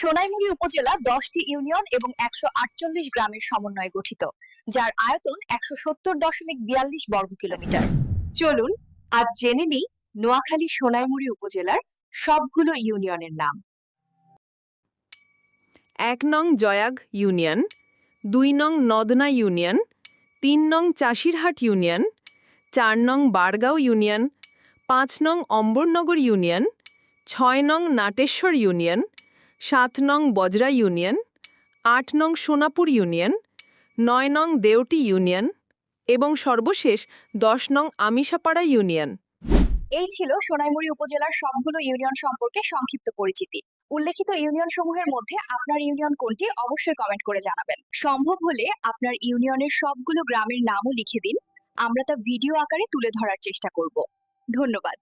সোনাইমুড়ি উপজেলা দশটি ইউনিয়ন এবং একশো আটচল্লিশ গ্রামের সমন্বয়ে গঠিত, যার আয়তন একশো সত্তর দশমিক বিয়াল্লিশ বর্গ কিলোমিটার। চলুন, আজ জেনে নিই নোয়াখালী সোনাইমুড়ি উপজেলার সবগুলো ইউনিয়নের নাম। এক নং জয়াগ ইউনিয়ন, দুই নং নদনা ইউনিয়ন, তিন নং চাষিরহাট ইউনিয়ন, চার নং বারগাঁও ইউনিয়ন, পাঁচ নং অম্বরনগর ইউনিয়ন, ছয় নং নাটেশ্বর ইউনিয়ন সাত নং বজরা ইউনিয়ন, আট নং সোনাপুর ইউনিয়ন, নয় নং দেওটি ইউনিয়ন এবং সর্বশেষ দশ নং আমিষাপাড়া ইউনিয়ন। এই ছিল সোনাইমুড়ি উপজেলার সবগুলো ইউনিয়ন সম্পর্কে সংক্ষিপ্ত পরিচিতি। উল্লেখিত ইউনিয়ন সমূহের মধ্যে আপনার ইউনিয়ন কোনটি অবশ্যই কমেন্ট করে জানাবেন। সম্ভব হলে আপনার ইউনিয়নের সবগুলো গ্রামের নামও লিখে দিন, আমরা তা ভিডিও আকারে তুলে ধরার চেষ্টা করব। ধন্যবাদ।